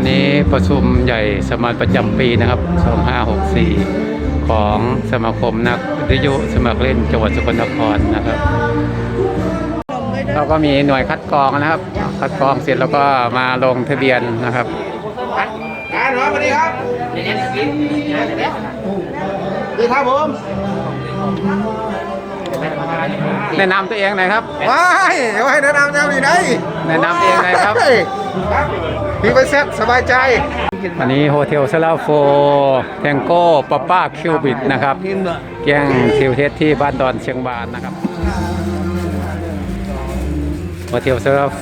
วันนี้ประชุมใหญ่สมัครประจำปีนะครับ 2564 ของสมาคมนักวิทยุสมัครเล่นจังหวัดสกลนครนะครับเราก็มีหน่วยคัดกรองนะครับ คัดกรองเสร็จแล้วก็มาลงทะเบียนนะครับการหน่อสวัสดีครับดีครับผมแนะนำตัวเองหน่อยครับว้ายว้ายแนะนำแนวอยู่ไหนแนะนำเองหน่อยครับ เฮ้ยพี่ไปเซ็ตสบายใจ อันนี้โฮเทลเซลาโฟแทงโก้ปาป้าคิวบิดนะครับแก้งทิวเทสที่บ้านดอนเชียงบานนะครับโฮเทลเซลาโฟ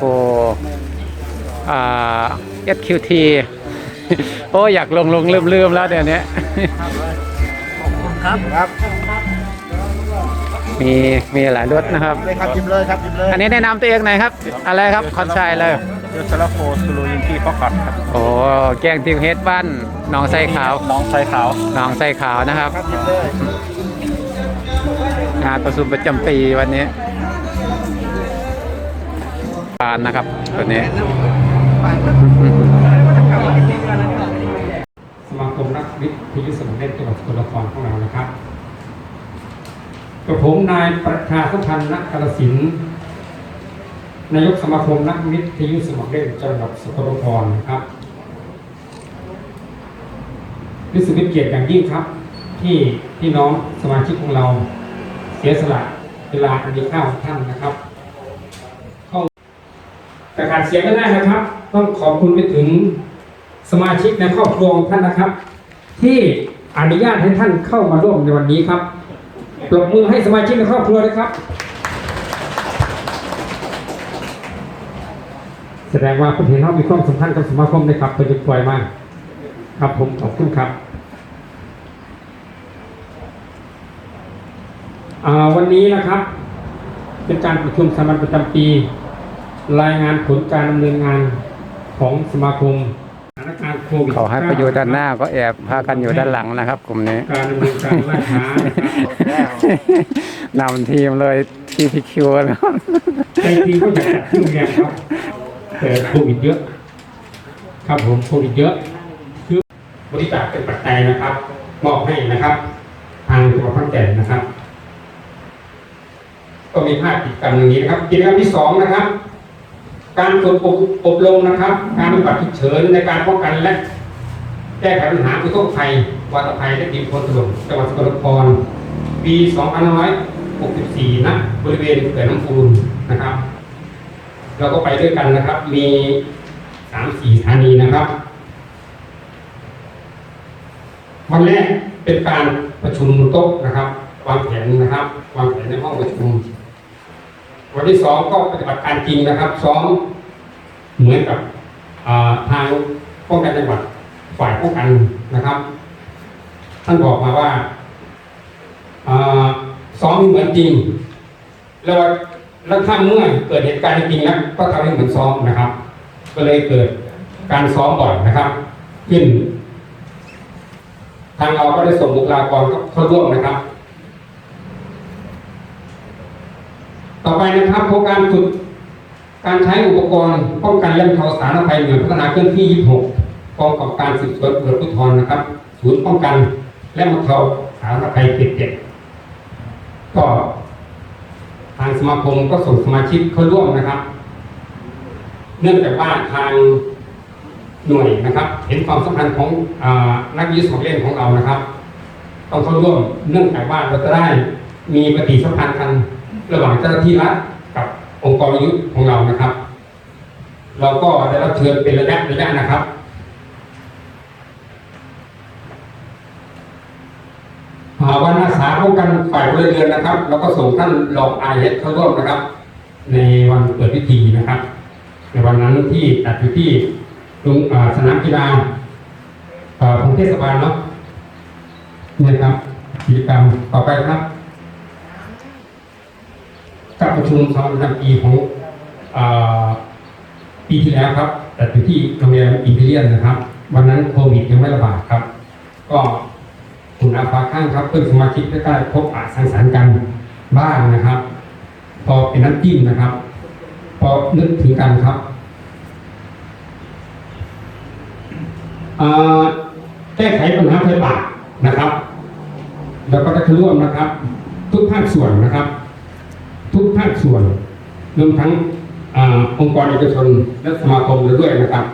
อ่า SQT โอ้อยากลงลงลืมลืมแล้วเดี๋ยวนี้ครับครับ มีมีหลายรถนะครับเลยครับจิมเลยครับจิมเลย อันนี้แนะนำตัวเองหน่อยครับ อะไรครับคอนชัยเลยเดี๋ ยวสลับโฟสโลยิงกี้ฟอกัดครับโอ้แกงทิวเฮดบ้านหนองไซขาวน้องชายขาวหนองไซขาวนะครับ ครับจิมเลยงานประชุมประจำปีวันนี้ปานนะครับตัวนี้ สมาคมนักวิทยุสมุนเล่นจังหวัดสกลนครของเรานะครับกับผมนายประชาสัมพันธ์นักกาลสินธุ์ นายกสมาคมนักวิทยุสมุนเล่นจังหวัดสกลนครนะครับรู้สึกเป็นเกียรติอย่างยิ่งครับ ที่พี่น้องสมาชิกของเรา เสียสละเวลาอันดีค่าของท่านนะครับเข้าแต่ขาดเสียไม่ได้นะครับ ต้องขอบคุณไปถึงสมาชิกในครอบครัวท่านนะครับ ที่อนุญาตให้ท่านเข้ามาร่วมในวันนี้ครับปรบมือให้สมาชิกในครอบครัวด้วยครับ แสดงว่าผมเห็นเขามีความสำคัญกับสมาคมนะครับเป็นปล่อยมากครับผมขอบคุณครับอ่าวันนี้นะครับเป็นการประชุมสามัญประจำปี รายงานผลการดำเนินงานของสมาคมสถานการณ์โควิดเขาให้ไปอยู่ด้านหน้าก็แอบพากันอยู่ด้านหลังนะครับกลุ่มนี้การดำเนินการล่าช้านะครับนำทีมเลยทีพีคิวนะครับใจจริงก็อยากจัดที่โรงแรมครับ แต่โควิดเยอะครับผมโควิดเยอะคือบริจาคเป็นปัจจัยนะครับมอบให้นะครับ ทางจังหวัดขอนแก่นนะครับ ก็มีภาพกิจกรรมอย่างนี้นะครับกิจกรรมที่สองนะครับ การฝึกอบรมนะครับ การปฏิบัติฉุกเฉินในการป้องกันและแก้ไขปัญหาอุทกภัยวัตภัยและดินโคลนถล่มจังหวัดสกลนครปี2564ณบริเวณเขื่อนน้ำปูนนะครับ เราก็ไปด้วยกันนะครับ มีสามสี่สถานีนะครับ วันแรกเป็นการประชุมโต๊ะนะครับวางแผนนะครับวางแผนในห้องประชุม วันที่สองก็ปฏิบัติการจริงนะครับซ้อมเหมือนกับาทางป้องกันจังหวัดฝ่ายป้องกันนะครับ ท่านบอกมาว่าอ่าซ้อมเหมือนจริง แล้ว แล้วถ้าเมื่อเกิดเหตุการณ์จริงๆแล้วก็ทำให้เหมือนซ้อมนะครับ ก็เลยเกิดการซ้อมบ่อยนะครับ ขึ้น ทางเราก็ได้ส่งบุคลากรเข้าร่วมนะครับ ต่อไปนะครับโครงการฝึกการใช้อุปกรณ์ป้องกันและบรรเทาสาธารณภัยหน่วยพัฒนาเคลื่อนที่ 26 กองกำกับการสืบสวนตำรวจภูธรนะครับ ศูนย์ป้องกันและบรรเทาสาธารณภัยเขตเจ็ดก็างสมาคมก็ส่งสมาชิกเข้าร่วมนะครับ เนื่องจากว่าทางหน่วยนะครับ เห็นความสำคัญของอนักวิทยาศาสตร์เล่นของเรานะครับต้องเข้าร่วมเนื่องจากว่าเราจะได้มีปฏิสัมพันธ์กันระหว่างเจ้าหน้าที่รัฐกับองค์กรยุทธของเรานะครับ เราก็ได้รับเชิญเป็นระยะระยะนะครับ อ่าวันอาสา ป้องกันฝ่ายพลเรือนนะครับ แล้วก็ส่งท่านรองไอเอสเข้าร่วมนะครับ ในวันเปิดพิธีนะครับ ในวันนั้นที่จัดอยู่ที่โรงสนามกีฬาของเทศบาลเนาะนี่ครับกิจกรรมต่อไปครับการประชุมสามัญปีของปีที่แล้วครับ แต่อยู่ที่โรงแรมอิมพีเรียนนะครับ วันนั้นโควิดยังไม่ระบาดครับ ก็ คุณอาภาข้างครับเพื่อนสมาชิกได้พบปะสังสรรค์กันบ้างนะครับ พอเป็นน้ำจิ้มนะครับ พอนึกถึงกันครับแก้ไขปัญหาไฟป่านะครับ แล้วก็จะร่วมนะครับ ทุกภาคส่วนนะครับ ทุกภาคส่วนรวมทั้งอองค์กรเอกชนและสมาคมด้วยนะครับ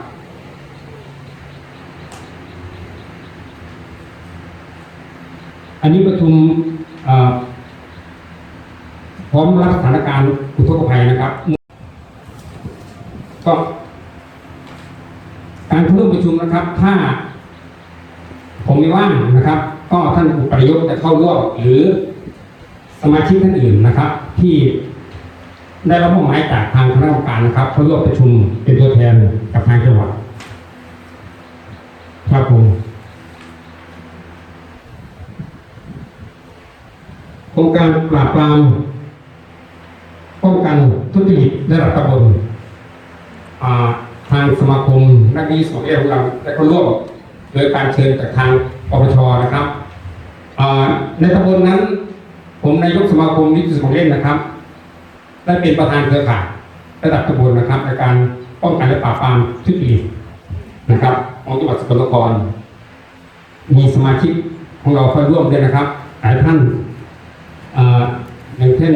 อันนี้ประชุมพร้อมรับสถานการณ์อุทกภัยนะครับ ก็ การเข้าร่วมประชุมนะครับ ถ้า ผมไม่ว่างนะครับ ก็ท่านอุปนายกจะเข้าร่วมหรือสมาชิกท่านอื่นนะครับ ที่ได้รับมอบหมายจากทางคณะกรรมการนะครับเข้าร่วมประชุมเป็นตัวแทนกับทางจังหวัดครับผมโครง การปราบปรามป้องกันทุจริตระดับตำบลทางสมาคมนักวิทยาศาสตร์ของเราและก็ร่วมโดยการเชิญจากทางปปชนะครับในตำบลนั้น ผมนายกสมาคมวิทยาศาสตร์เล่นนะครับ ได้เป็นประธานเครือข่ายระดับตำบลนะครับ ในการป้องกันและปราบปรามทุจริตนะครับของจังหวัดสกลนครมีสมาชิกของเราเข้าร่วมด้วยนะครับ หลายท่าน อย่างเช่น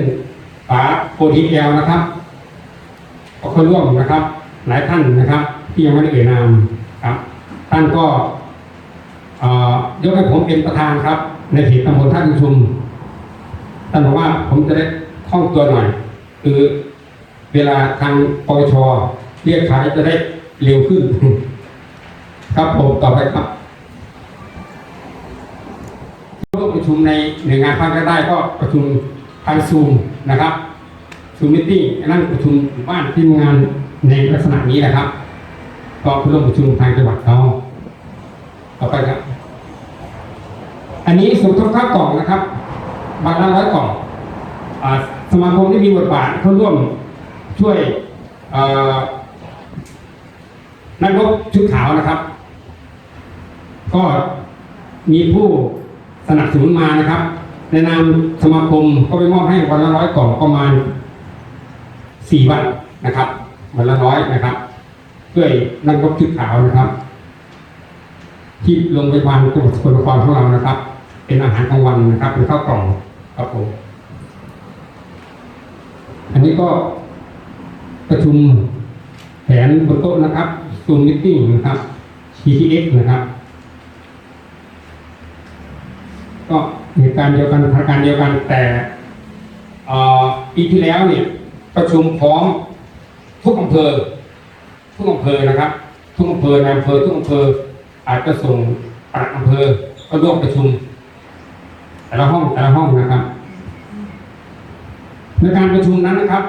ป๋าโพธิแอลนะครับก็เข้าร่วมนะครับ หลายท่านนะครับ ที่ยังไม่ได้เอ่ยนามครับ ท่านก็ยกให้ผมเป็นประธานครับ ในเขตตำบลท่าประชุมท่านบอกว่าผมจะได้คล่องตัวหน่อย คือเวลาทางปปชเรียกขายจะได้เร็วขึ้น ครับผมต่อไปครับ ร่วมประชุมในหน่วยงานภาครัฐได้ก็ประชุมทางซูมนะครับซูมมิติ้งนั่งประชุมหมู่บ้านที่งานในลักษณะนี้นะครับ ก็ร่วมประชุมทางจังหวัดเขาต่อไปครับ อันนี้สมทบค่ากล่องนะครับบาทละร้อยกล่องสมาคมที่มีบทบาทเข้าร่วมช่วยเอ่อนักรบชุดขาวนะครับ ก็มีผู้ สนับสนุนมานะครับ ในนามสมาคมก็ไปมอบให้วันละร้อยกล่องประมาณสี่วันนะครับวันละร้อยนะครับช่วยนักรบชุดขาวนะครับที่โรงพยาบาลจังหวัดสกลนครของเรานะครับ เป็นอาหารกลางวันนะครับเป็นข้าวกล่องครับผมอันนี้ก็ประชุมแผนบนโต๊ะนะครับซูมมิทติ้งนะครับ TTX นะครับ ก็เหตุการณ์เดียวกันสถานการณ์เดียวกันแต่ปีที่แล้วเนี่ยประชุมพร้อมทุกอำเภอ ทุกอำเภอนะครับ ทุกอำเภอในอำเภอทุกอำเภออาจจะส่งปลัดอำเภอก็ร่วมประชุม แต่ละห้องแต่ละห้องนะครับ ในการประชุมนั้นนะครับ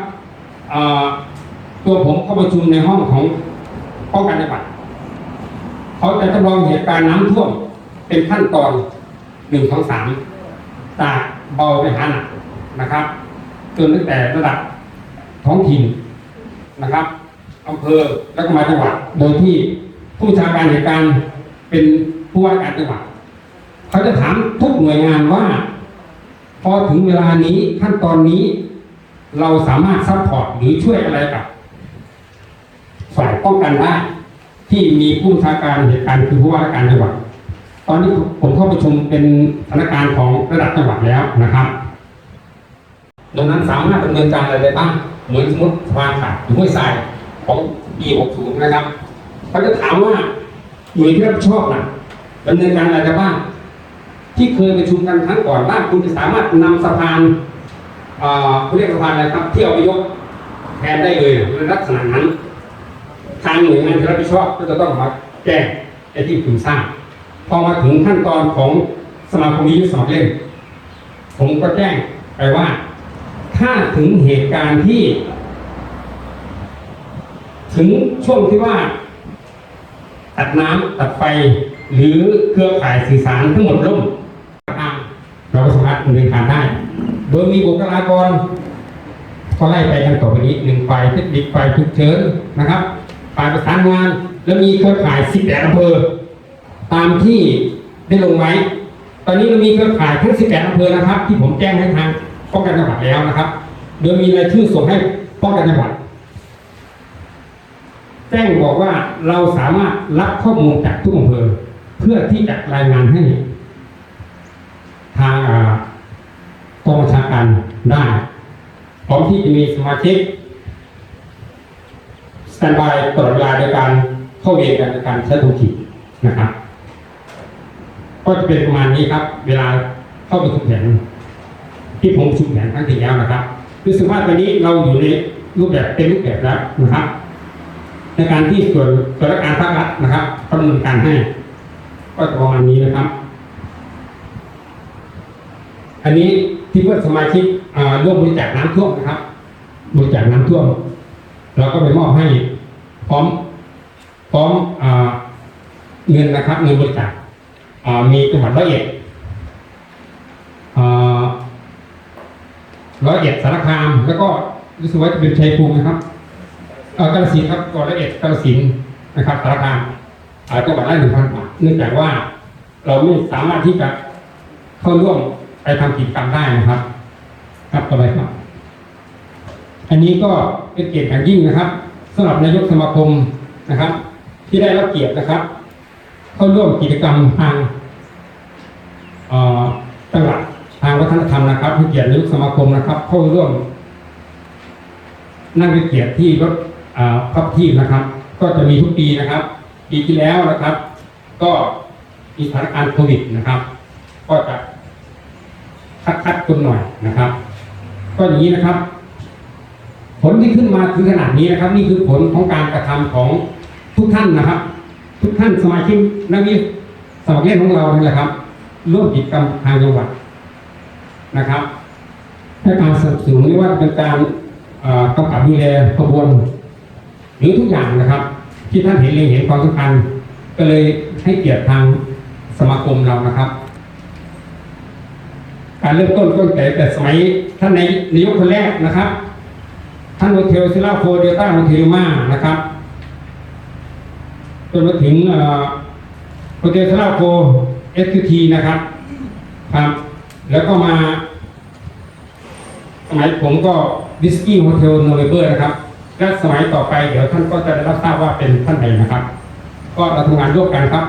ตัวผมเข้าประชุมในห้องของป้องกันจังหวัดเขาจะจำลองเหตุการณ์น้ำท่วมเป็นขั้นตอน หนึ่งสองสามจากเบาไปหาหนักนะครับจนตั้งแต่ระดับท้องถิ่นนะครับอำเภอแล้วก็มาจังหวัดโดยที่ผู้ชาการเหตุการณ์เป็นผู้ว่าการจังหวัดเขาจะถามทุกหน่วยงานว่า พอถึงเวลานี้ขั้นตอนนี้เราสามารถซัพพอร์ตหรือช่วยอะไรกับฝ่ายป้องกันได้ที่มีผู้ชาการเหตุการณ์คือผู้ว่าการจังหวัด ตอนนี้ผมเข้าประชุมเป็นสถานการณ์ของระดับจังหวัดแล้วนะครับ ดังนั้นสามารถดำเนินการอะไรได้บ้างเหมือนสมมติสะพานขาดหรือห้วยทรายของปี 60 นะครับเขาจะถามว่าหน่วยที่รับผิดชอบน่ะดำเนินการอะไรได้บ้างที่เคยประชุมกันครั้งก่อนว่าคุณจะสามารถนำสะพานเอ่อเขาเรียกสะพานอะไรครับ ที่เอาไปยกแทนได้เลยในลักษณะนั้น ทางหน่วยงานที่รับผิดชอบก็จะต้องมาแก้ไอ้ที่คุณสร้าง พอมาถึงขั้นตอนของสมาคมวิทยุสมัครเล่น ผมก็แจ้งไปว่า ถ้าถึงเหตุการณ์ที่ ถึงช่วงที่ว่า ตัดน้ำตัดไฟ หรือเครือข่ายสื่อสารทั้งหมดล่มเราก็สามารถดำเนินการได้ โดยมีบุคลากรก็ไล่ไปกันต่อไปนี้หนึ่งฝ่ายเทคนิคฝ่ายฉุกเฉินนะครับฝ่ายประสานงาน แล้วมีเครือข่าย18อำเภอ ตามที่ได้ลงไว้ ตอนนี้เรามีเครือข่ายทั้ง 18อำเภอนะครับ ที่ผมแจ้งให้ทางป้องกันจังหวัดแล้วนะครับ โดยมีรายชื่อส่งให้ป้องกันจังหวัด แจ้งบอกว่าเราสามารถรับข้อมูลจากทุกอำเภอ เพื่อที่จะรายงานให้ ทางกองบัญชาการได้พร้อมที่จะมีสมาชิกสแตนบายตลอดเวลาโดยการเข้าเวรกันในการใช้ท้องถิ่นะครับ ก็จะเป็นประมาณนี้ครับ เวลาเข้าประชุมแผนที่ผมประชุมแผนครั้งที่แล้วนะครับรู้สึกว่าตอนนี้เราอยู่ในรูปแบบเป็นรูปแบบแล้วนะครับ ในการที่ส่วนส่วนราชการภาครัฐนะครับดำเนินการให้ ก็ประมาณนี้นะครับ อันนี้ที่เพื่อนสมาชิกอ่าร่วมบริจาคน้ำท่วมนะครับ บริจาคน้ำท่วม เราก็ไปมอบให้พร้อมพร้อมอ่าเงินนะครับเงินบริจาค มีจังหวัดร้อยเอ็ดอ่าร้อยเอ็ดสารคาม แล้วก็รู้สึกว่าจะเป็นชัยภูมินะครับกาฬสินครับก่อนร้อยเอ็ดกาฬสินนะครับสารคามอาจังหวัดละหนึ่งพันบาทเนื่องจากว่าเราไม่สามารถที่จะเข้าร่วมไปทำกิจกรรมได้นะครับ ครับต่อไปครับ อันนี้ก็เป็นเกียรติอย่างยิ่งนะครับสำหรับนายกสมาคมนะครับ ที่ได้รับเกียรตินะครับ เข้าร่วมกิจกรรมทาง จังหวัดทางวัฒนธรรมนะครับให้เกียรตินายกสมาคมนะครับเข้าร่วม นั่งเป็นเกียรติที่รถพับที่นะครับ ก็จะมีทุกปีนะครับ ปีที่แล้วนะครับ ก็มีสถานการณ์โควิดนะครับ ก็จะคัดคัดคนหน่อยนะครับ ก็อย่างนี้นะครับ ผลที่ขึ้นมาถึงขนาดนี้นะครับ นี่คือผลของการกระทำของทุกท่านนะครับ ทุกท่านสมาชิกนักวิทย์สมัครเล่นของเรานี่แหละครับ ร่วมกิจกรรมทางจังหวัดนะครับให้การสนับสนุนไม่ว่าจะเป็นการกำกับดูแลขบวน หรือทุกอย่างนะครับ ที่ท่านเห็นเล็งเห็นความสำคัญ ก็เลยให้เกียรติทางสมาคมเรานะครับ การเริ่มต้นก็แต่แต่สมัยท่านในนายกคนแรกนะครับ ท่านโฮเทลซิลาโฟเดลต้าโฮเทลมานะครับจนมาถึงเอ่อโฮเทลซิลาโฟ เอสทีนะครับครับ แล้วก็มาสมัยผมก็ดิสกี้โฮเทลโนเวเบอร์นะครับ และสมัยต่อไปเดี๋ยวท่านก็จะได้รับทราบว่าเป็นท่านใดนะครับ ก็เราทำงานร่วมกันครับ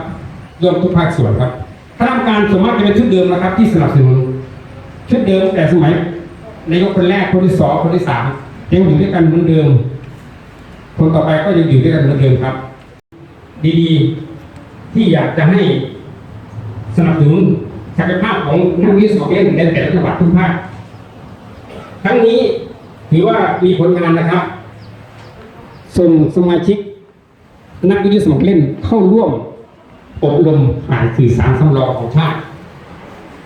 ร่วมทุกภาคส่วนครับคณะกรรมการส่วนมากจะเป็นชุดเดิมนะครับ ที่สนับสนุนชุดเดิมแต่สมัยนายกคนแรกคนที่สองคนที่สามยังอยู่ด้วยกันเหมือนเดิม คนต่อไปก็ยังอยู่ด้วยกันเหมือนเดิมครับ ดีๆ ที่อยากจะให้ นับสนุนศักยภาพของนักวิศวกรในแต่ละจังหวัดทุกภาคครั้งนี้ถือว่ามีผลงานนะครับ ส่งสมาชิก นักวิทยาสมัครเล่นเข้าร่วมอบรมผ่านสื่อสารสำรองของชาติ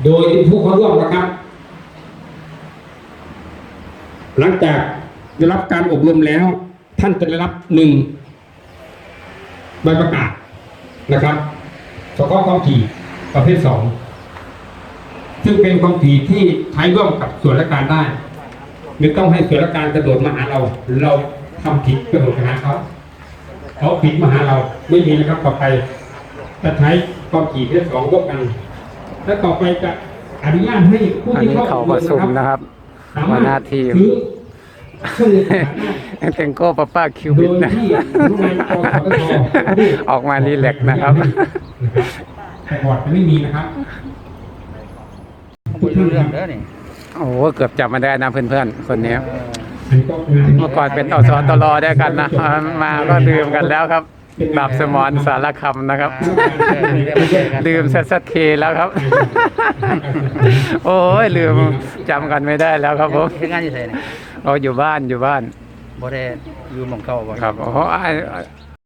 โดยผู้เข้าร่วมนะครับ หลังจากได้รับการอบรมแล้ว ท่านจะได้รับหนึ่งใบประกาศนะครับเฉพาะความถี่ ประเภทสองซึ่งเป็นความถี่ที่ใช้ร่วมกับส่วนราชการได้ไม่ต้องให้ส่วนราชการกระโดดมาหาเรา เราทำผิดกระโดดมาหาเขาเขาผิดมาหาเราไม่มีนะครับต่อไปจะใช้ความถี่ประเภทสองร่วมกัน และต่อไปจะอนุญาตให้ผู้อันที่นี้เข้าเขาอบประรชุมมนะนะคครับรับสามารถหัวหน้าทีมซื้อเครื่องมือสารได้เต็งโก้ป้าป้าคิวโดบิดยนะที่รู้งานกสทชออกมารีแลกซ์นะครับ แต่บอร์ดจะไม่มีนะครับคุยรู้เรื่องเด้อนี่โอ้โหเกือบจำมาได้นะเพื่อนๆคนนี้อันนี้ก็งานเมื่อก่อนเป็นอสตรด้วยกันนะมาก็ดื่มกันแล้วครับดาบสมรสารคำนะครับลืมสัสเทแล้วครับ โอ้ยลืมจำกันไม่ได้แล้วครับผมเฮ็ดงานอยู่ไสนี่เราอยู่บ้านอยู่บ้านบ่ได้อยู่หม่องเก่าบ่ครับโอ้โหอ้าย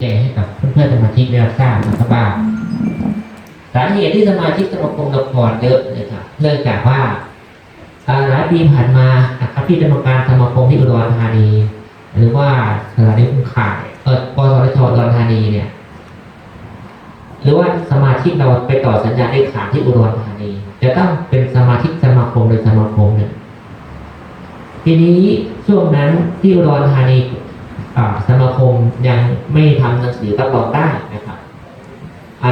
แจ้งให้กับเพื่อนๆสมาชิกได้รับทราบนะครับว่า สาเหตุที่สมาชิกสมาคมละครเยอะนะครับเนื่องจากว่าหลายปีผ่านมานะครับที่กรรมการสมาคมที่อุดรธานี หรือว่าสถานีคุ้มข่ายเออกสทชอุดรธานีเนี่ย หรือว่าสมาชิกเราไปต่อสัญญาได้ขาดที่อุดรธานีจะต้องเป็นสมาชิกสมาคมโดยสมาคมเนี่ยทีนี้ช่วงนั้นที่อุดรธานีสมาคมยังไม่ทำหนังสือรับรองได้นะครับ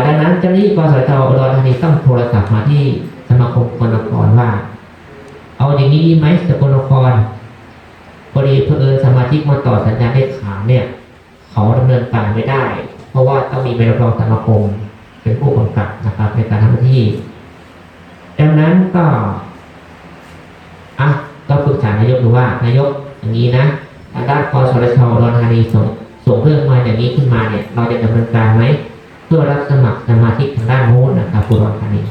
ดังนั้นเจ้าหน้าที่กสทอุดรธานีต้องโทรศัพท์มาที่สมาคมกนครว่า เอาอย่างนี้ดีไหมสกลนครพอดีเผอิญสมาชิกมาต่อสัญญาได้ขาเนี่ย เขาดำเนินการไม่ได้ เพราะว่าต้องมีใบรับรองสมาคมเป็นผู้กำกับนะครับในการทำหน้าที่ ดังนั้นก็อะก็ปรึกษานายกดูว่านายกอย่างนี้นะทางด้านกสทชอุดรธานีส่งส่งเรื่องมาอย่างนี้ขึ้นมาเนี่ย เราจะดำเนินการไหม เพื่อรับสมัครสมาชิกทางด้านโน้นนะครับอุดรธานี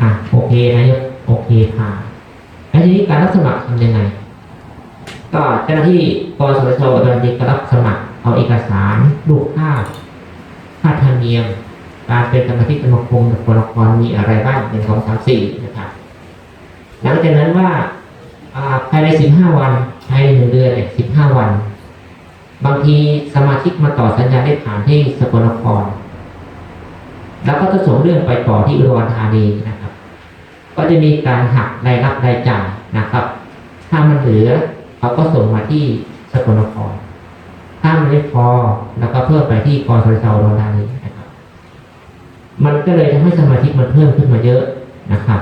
อะโอเคนายกโอเคผ่านแล้วทีนี้การรับสมัครทำยังไง ก็เจ้าหน้าที่กสชอุดรธานีก็รับสมัครเอาเอกสารรูปภาพค่าธรรมเนียมการเป็นสมาชิกสมาคมกับตัวละครมีอะไรบ้างหนึ่งสองสามสี่นะครับหลังจากนั้นว่าอ่าภายในสิบห้าวันภายในหนึ่งเดือนเนี่ยสิบห้าวัน บางทีสมาชิกมาต่อสัญญาได้ผ่านที่สกลนคร แล้วก็จะส่งเรื่องไปต่อที่อุดรธานีนะครับ ก็จะมีการหักรายรับรายจ่ายนะครับ ถ้ามันเหลือเขาก็ส่งมาที่สกลนคร ถ้ามันไม่พอแล้วก็เพิ่มไปที่กสทชอุดรธานีนะครับ มันก็เลยทำให้สมาชิกมันเพิ่มขึ้นมาเยอะนะครับ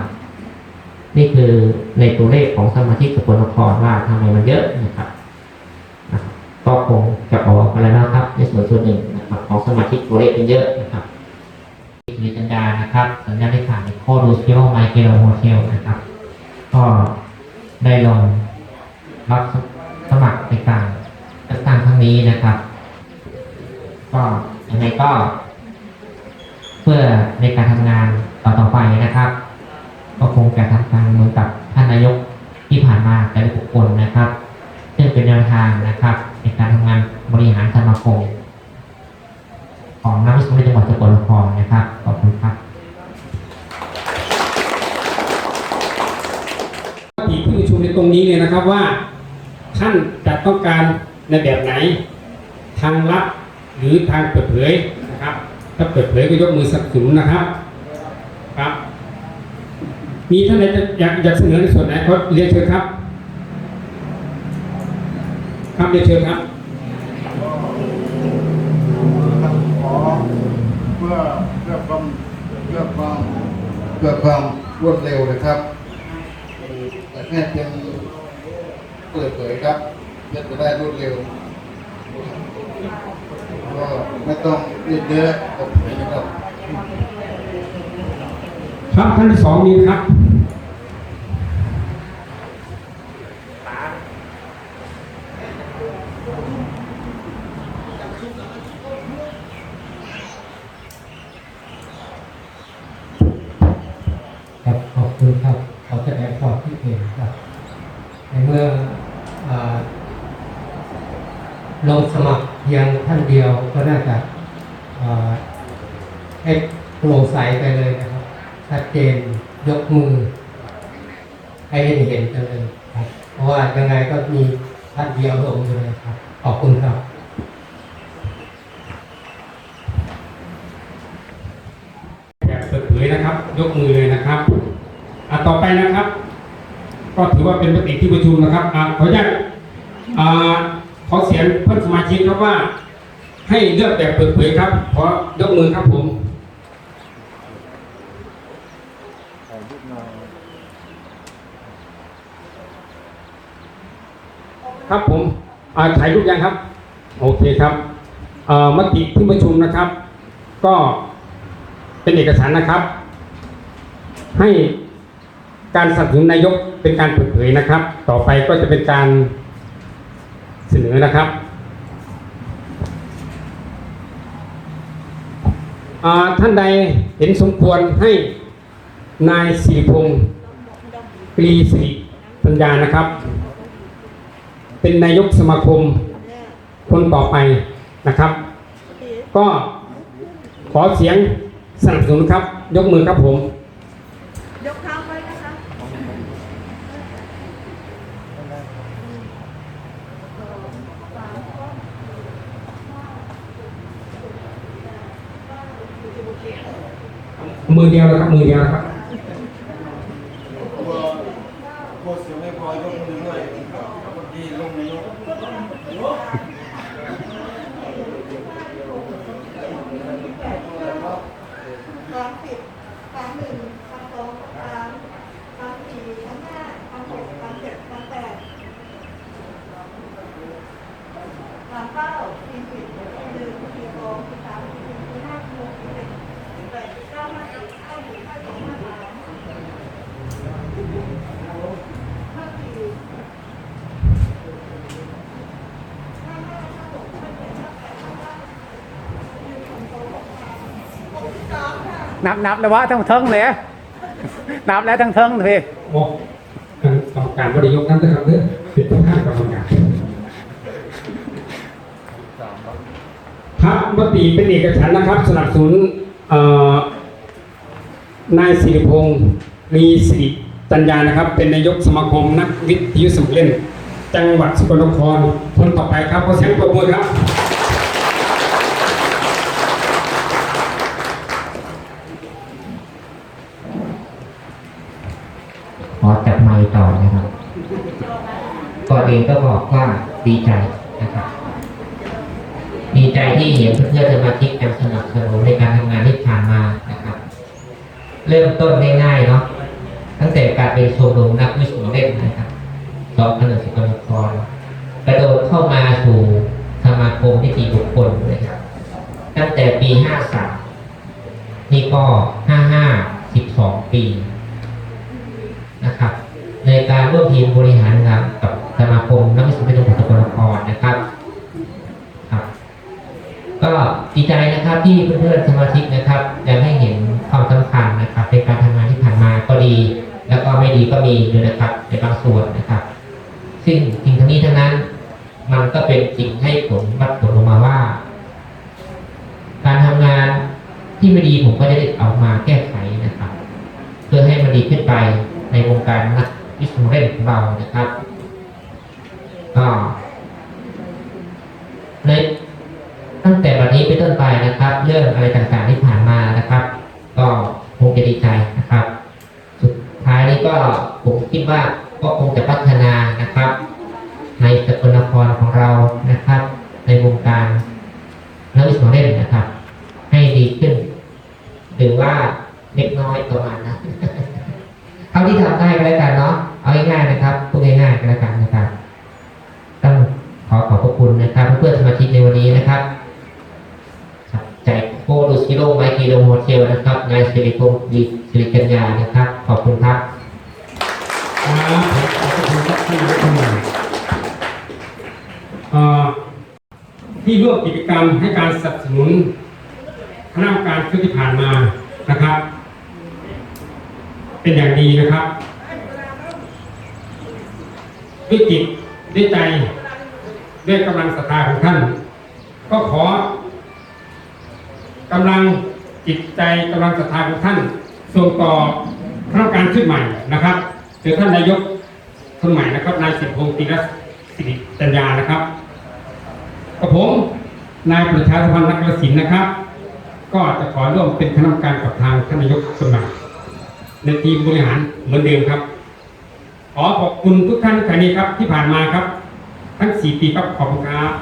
นี่คือในตัวเลขของสมาชิกสกลนครว่าทำไมมันเยอะนะครับ ก็คงจะออกมาแล้วนะครับ ในส่วนส่วนหนึ่งนะครับของสมาชิกตัวเลขมันเยอะนะครับมีสัญญานะครับสัญญาได้ผ่านในโคดูเชียลไมเคิลโฮเทลนะครับ ก็ได้ลงรับสมัครในการเลือกตั้งครั้งนี้นะครับ ก็ยังไงก็ เพื่อในการทำงานต่อต่อไปนะครับ ก็คงจะทำการเหมือนกับท่านนายกที่ผ่านมาแต่ละบุคคลนะครับซึ่งเป็นแนวทางนะครับ ในการทำงานบริหารสมาคมของนักวิชาการจังหวัดสกลนครนะครับ ขอบคุณครับที่ที่ประชุมในตรงนี้เนี่ยนะครับว่า ท่านจะต้องการในแบบไหน ทางลับหรือทางเปิดเผยนะครับ ถ้าเปิดเผยก็ยกมือสนับสนุนนะครับครับ มีท่านใดจะอยากอยากเสนอในส่วนไหนก็เรียนเชิญครับ ครับเรียนเชิญครับขอเพื่อเพื่อความเพื่อความเพื่อความรวดเร็วนะครับแต่แค่เพียงเปิดเผยครับเพื่อจะได้รวดเร็วก็ไม่ต้องยืดเยอะเปิดเผยนะครับ ครับท่านที่สองมีครับครับขอบคุณครับขอแสดงความคิดเห็นครับ ในเมื่ออา ลงสมัครเพียงท่านเดียวก็น่าจะให้โปร่งใสไปเลยนะครับ ชัดเจนยกมือ ให้เห็นเห็นกันเลยครับเพราะว่ายังไงก็มีท่านเดียวลงอยู่เลยครับ ขอบคุณครับแบบเปิดเผยนะครับ ยกมือเลยนะครับอะต่อไปนะครับ ก็ถือว่าเป็นมติที่ประชุมนะครับอะขออนุญาตอ่า ขอเสียงเพื่อนสมาชิกครับว่า ให้เลือกแบบเปิดเผยครับ ขอยกมือครับผมครับผมถ่ายรูปยังครับ โอเคครับมติที่ประชุมนะครับ ก็เป็นเอกสารนะครับ ให้การสนับสนุนนายกเป็นการเปิดเผยนะครับ ต่อไปก็จะเป็นการ เสนอนะครับท่านใดเห็นสมควรให้นายสิริพงศ์ปรีสิริปัญญานะครับ เป็นนายกสมาคมคนต่อไปนะครับ ก็ขอเสียงสนับสนุนครับ ยกมือครับผม 10 đeo là khắp 10 đeo là khắp นับนับแล้ววะทั้งเทิงเลยนับแล้วทั้งเทิงเลยโอ้กรรมการบริยกนั่นนะครับเด้อเป็นประธากรรมการพระมติเป็นเอกฉันนะครับ สนับสนุนนายสิริพงศ์มีสิริจัญญานะครับ เป็นนายกสมาคมนักวิทยุสมุทรเล่น จังหวัดสกลนครคนต่อไปครับขอเสียงปรบมือครับ ขอจับไมค์ต่อนะครับ ก่ อนอื่นก็บอกว่าดีใจนะครับดีใจที่เห็นเพื่อนๆสมาชิกยังสนับสนุนในการทำงานที่ผ่านมานะครับ เริ่มต้นง่ายๆเนาะตั้งแต่การเป็นชมรมนักวิชาเล่นนะครับสองพันสิบกนครกระโดดเข้ามาสู่สมาคมที่ตีบุคคลนะครับตั้งแต่ปีห้าสามนี่ก็ห้าห้าสิบสองปีนะครับ ในการร่วมทีมบริหารงานกับ สมาคมนักวิศวกรรมสกลนครนะครับครับ ก็ดีใจนะครับที่เพื่อนๆสมาชิกนะครับยังให้เห็นความสำคัญนะครับในการทำงานที่ผ่านมาก็ดี แล้วก็ไม่ดีก็มีด้วยนะครับ ในบางส่วนนะครับ ซึ่งสิ่งทั้งนี้ทั้งนั้น มันก็เป็นสิ่งให้ผลวัดผลออกมาว่า การทำงานที่ไม่ดีผมก็จะได้เอามาแก้ไขนะครับ เพื่อให้มันดีขึ้นไปในวงการนักวิศวกรรมเล่นของเรานะครับ ในตั้งแต่วันนี้เป็นต้นไปนะครับ เรื่องอะไรต่างๆที่ผ่านมานะครับ ก็คงจะดีใจนะครับ สุดท้ายนี้ก็ผมคิดว่าก็คงจะพัฒนานะครับ ในสกลนครของเรานะครับ ในวงการนักวิศวกรรมเล่นนะครับ ให้ดีขึ้น หรือว่าเล็กน้อยประมาณนั้นเท่าที่ทำได้ก็แล้วกันเนาะเอาง่ายๆนะครับพูดง่ายๆก็แล้วกันนะครับ ขอขอบพระคุณนะครับเพื่อนสมาชิกในวันนี้นะครับครับใจโคดูซิโร่ไมคิโลโฮเทลนะครับนายสิริพงศ์ดีสิริกัญญานะครับ ขอบคุณครับครับขอบคุณครับท่านนายกคนใหม่เอ่อที่ร่วมกิจกรรมให้การสนับสนุนคณะกรรมการชุดที่ผ่านมานะครับ เป็นอย่างดีนะครับด้วยจิตด้วยใจ ด้วยกำลังศรัทธาของท่าน ก็ขอกำลังจิตใจกำลังศรัทธาของท่านส่งต่อคณะกรรมการชุดใหม่นะครับโดยท่านนายกคนใหม่นะครับนายสิทธิพงศ์ติรสิริจัญญานะครับกับผมนายประชาสัมพันธ์นักกสินนะครับ ก็จะขอร่วมเป็นคณะกรรมการกับทางท่านนายกคนใหม่ในทีมบริหารเหมือนเดิมครับ ขอขอบคุณทุกท่านท่านนี้ครับที่ผ่านมาครับ ทั้งสี่ปีครับขอบคุณครับ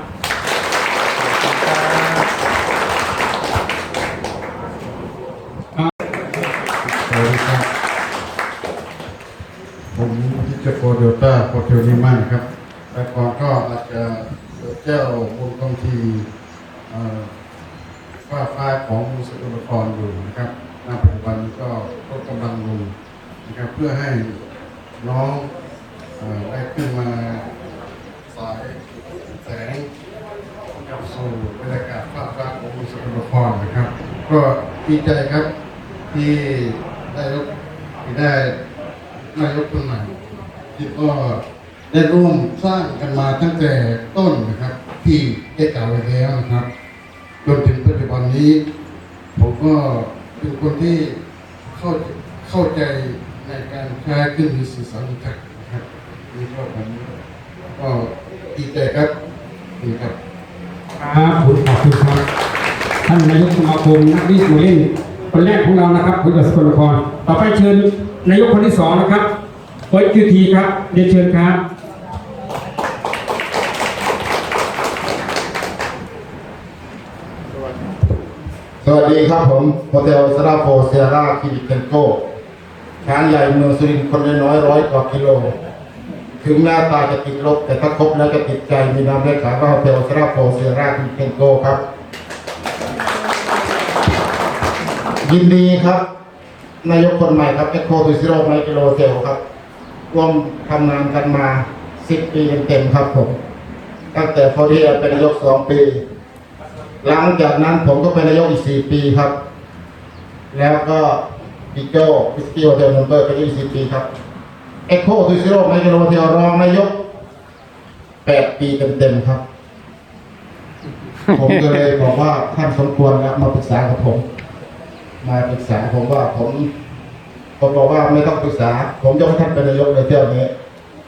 สวัสดีครับ ผมพิจโกเดลต้าโปรเทลนิมันครับ แต่ก่อนก็อาจจะเจ้าบุญกองทีเอ่อฟ้าฟ้าของสกลนครอยู่นะครับณปัจจุบันก็ลดกำลังลงนะครับเพื่อให้น้องอได้ขึ้นมา สายแสงกลับสู่บรรยากาศภาพลักษณ์ของสกลนครนะครับ ก็ดีใจครับที่ได้ยกที่ได้นายกคนใหม่ที่ก็ได้ร่วมสร้างกันมาตั้งแต่ต้นนะครับ ที่ได้กล่าวไว้แล้วนะครับจนถึงปัจจุบันนี้ ผมก็เป็นคนที่เข้าเข้าใจในการใช้เครื่องมือสื่อสารต่างๆนะครับนี่ก็ผมก็ ดีใจครับนี่ครับครับผมขอบคุณครับท่านนายกสมาคมนักวิศวเล่นคนแรกของเรานะครับคุณสกลนครต่อไปเชิญนายกคนที่สองนะครับโอ๊ยคิวทีครับเรียนเชิญครับสวัสดีครับผมโฮเทลสราโฟเซียร่าคิริเคนโกช้างใหญ่เมืองสุรินทร์คนน้อยๆร้อยกว่ากิโล ถึงหน้าตาจะติดลบ แต่ถ้าครบแล้วจะติดใจมีนามเลขาว่าเทลสราโฟเซียราคิริเคนโกครับ ยินดีครับ นายกคนใหม่ครับเอ็กโคทูซิโร่ไมกิโลเซลครับร่วมทำงานกันมา10ปีเต็มๆครับผม ตั้งแต่พอดีเป็นนายกสองปี หลังจากนั้นผมก็เป็นนายกอีกสี่ปีครับ แล้วก็ปิโก้พิสกี้โฮเทลนัมเบอร์เป็น20ปีครับ เอ็กโคทูซิโร่ไมเคิโฮเทลรองนายก8ปีเต็มๆครับ ผมก็เลยบอกว่าท่านสมควรแล้วมาปรึกษากับผม มาปรึกษาผมว่าผมผมบอกว่าไม่ต้องปรึกษา ผมจะให้ท่านเป็นนายกในเที่ยวนี้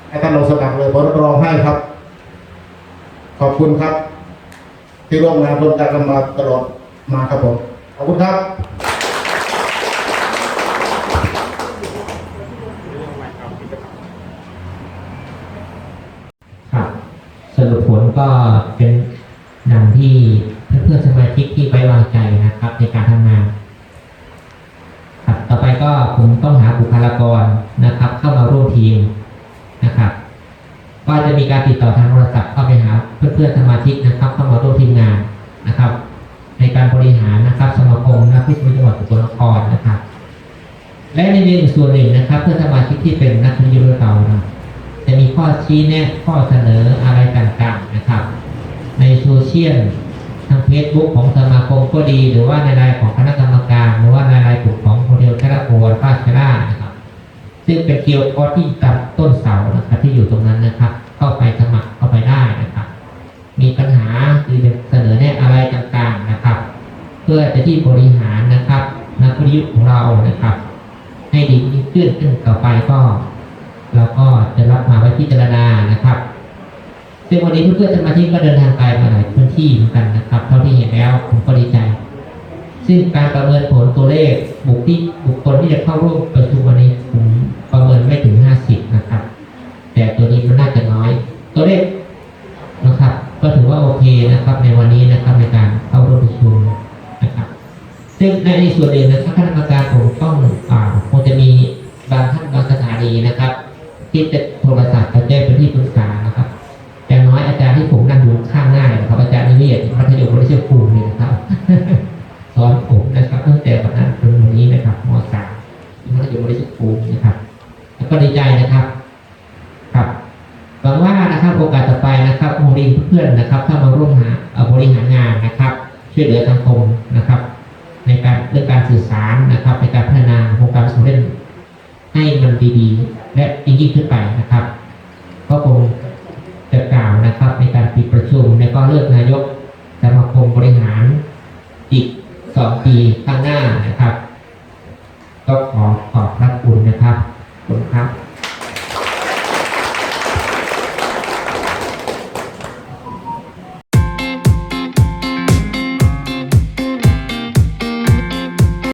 ให้ท่านลงสมัครเลยผมรับรองให้ครับ ขอบคุณครับ ที่ร่วมงานร่วมกันมาตลอดมาครับผมขอบคุณครับ ผมต้องหาบุคลากรนะครับ เข้ามาร่วมทีมนะครับ ก็จะมีการติดต่อทางโทรศัพท์เข้าไปหาเพื่อนๆสมาชิกนะครับ เข้ามาร่วมทีมงานนะครับ ในการบริหารนะครับสมาคมนักวิทยาจังหวัดสกลนครนะครับ และในเรื่องส่วนหนึ่งนะครับ เพื่อนสมาชิกที่เป็นนักวิทยาเก่านะจะมีข้อชี้แนะข้อเสนออะไรต่างๆนะครับ ในโซเชียลทางเฟซบุ๊กของสมาคมก็ดี หรือว่าในรายของคณะกรรม ซึ่งเป็นเกียวคอที่ตัดต้นเสานะครับที่อยู่ตรงนั้นนะครับ เข้าไปสมัครเข้าไปได้นะครับ มีปัญหาหรือเสนอแนะอะไรต่างๆนะครับ เพื่อจะที่บริหารนะครับ นักวิทยุของเรานะครับ ให้ดีขึ้นขึ้นต่อไปก็เราก็จะรับมาไว้พิจารณานะครับซึ่งวันนี้เพื่อนๆสมาชิกก็เดินทางไกลมาหลายพื้นที่เหมือนกันนะครับ เท่าที่เห็นแล้วผมก็ดีใจ ซึ่งการประเมินผลตัวเลขบุคที่บุคคลที่จะเข้าร่วมประชุมวันนี้ผมประเมินไม่ถึง 50 นะครับ แต่ตัวนี้มันน่าจะน้อย ตัวเลขนะครับ ก็ถือว่าโอเค นะครับในวันนี้นะครับในการเข้าร่วมประชุมนะครับซึ่งในส่วนเองนะครับคณะกรรมการผมต้องอ่าคงจะมีบางท่านบางสถานีนะครับ ที่จะโทรศัพท์ไปแจ้งเป็นที่ปรึกษานะครับอย่างน้อยอาจารย์ที่ผมนั่งอยู่ข้างหน้านะครับ อาจารย์นิเวศน์มัธยมวิทยาครูเนี่ยนะครับสอนผมนะครับตั้งแต่วันนั้นจนวันนี้นะครับม .3 มัธยมวิทยาครูนะครับ แล้วก็ดีใจนะครับ